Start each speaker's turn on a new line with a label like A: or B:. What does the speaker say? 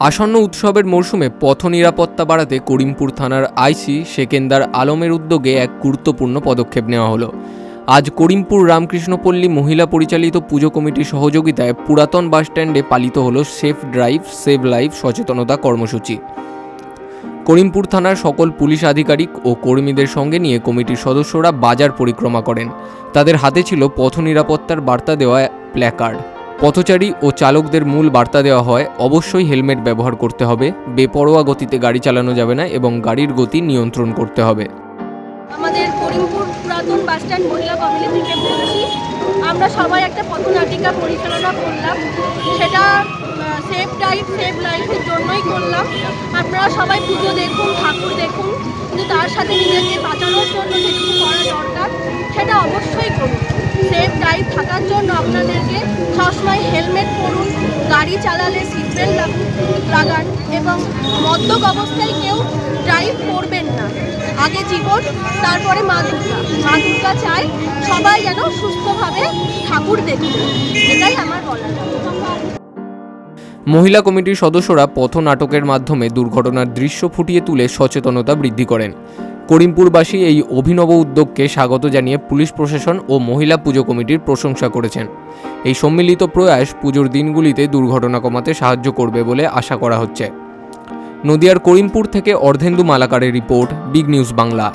A: আসন্ন উৎসবের মরশুমে পথ নিরাপত্তা বাড়াতে করিমপুর থানার আইসি সেকেন্দার আলমের উদ্যোগে এক গুরুত্বপূর্ণ পদক্ষেপ নেওয়া হলো। আজ করিমপুর রামকৃষ্ণপল্লী মহিলা পরিচালিত পুজো কমিটির সহযোগিতায় পুরাতন বাসস্ট্যান্ডে পালিত হলো সেফ ড্রাইভ, সেভ লাইফ, সচেতনতা কর্মসূচি। করিমপুর থানার সকল পুলিশ আধিকারিক ও কর্মীদের সঙ্গে নিয়ে কমিটির সদস্যরা বাজার পরিক্রমা করেন। তাদের হাতে ছিল পথ নিরাপত্তার বার্তা দেওয়া প্ল্যাকার্ড। পথচারী ও চালকদের মূল বার্তা দেওয়া হয়, অবশ্যই হেলমেট ব্যবহার করতে হবে, বেপরোয়া গতিতে গাড়ি চালানো যাবে না এবং গাড়ির গতি নিয়ন্ত্রণ করতে হবে।
B: আমাদের করিমপুর পুরাতন বাসস্ট্যান্ড মহিলা কমিটি থেকে বলছি, আমরা সবাই একটা পথনাটিকা পরিচালনা করলাম। সেটা সেফ ড্রাইভ সেভ লাইফের জন্যই করলাম। আপনারা সবাই পুজো দেখুন, ঠাকুর দেখুন, কিন্তু তার সাথে নিজেকে বাঁচানোর জন্য যেটুকু করা দরকার, সেটা অবশ্যই করুন। সেফ ড্রাইভ থাকার জন্য আপনাদেরকে সবসময় হেলমেট পরুন, গাড়ি চালালে সিট বেল্ট লাগান এবং মদ্যক অবস্থায় কেউ ড্রাইভ করবেন না। আগে জীবন, তারপরে মা দুর্গা। মা চাই সবাই যেন সুস্থভাবে ঠাকুর দেখুন এটাই আমার বলার
A: মহিলা কমিটির সদস্যরা পথ নাটকের মাধ্যমে দুর্ঘটনার দৃশ্য ফুটিয়ে তুলে সচেতনতা বৃদ্ধি করেন। করিমপুরবাসী এই অভিনব উদ্যোগকে স্বাগত জানিয়ে পুলিশ প্রশাসন ও মহিলা পুজো কমিটির প্রশংসা করেছেন। এই সম্মিলিত প্রয়াস পুজোর দিনগুলিতে দুর্ঘটনা কমাতে সাহায্য করবে বলে আশা করা হচ্ছে। নদিয়ার করিমপুর থেকে অর্ধেন্দু মালাকারের রিপোর্ট, বিগ নিউজ বাংলা।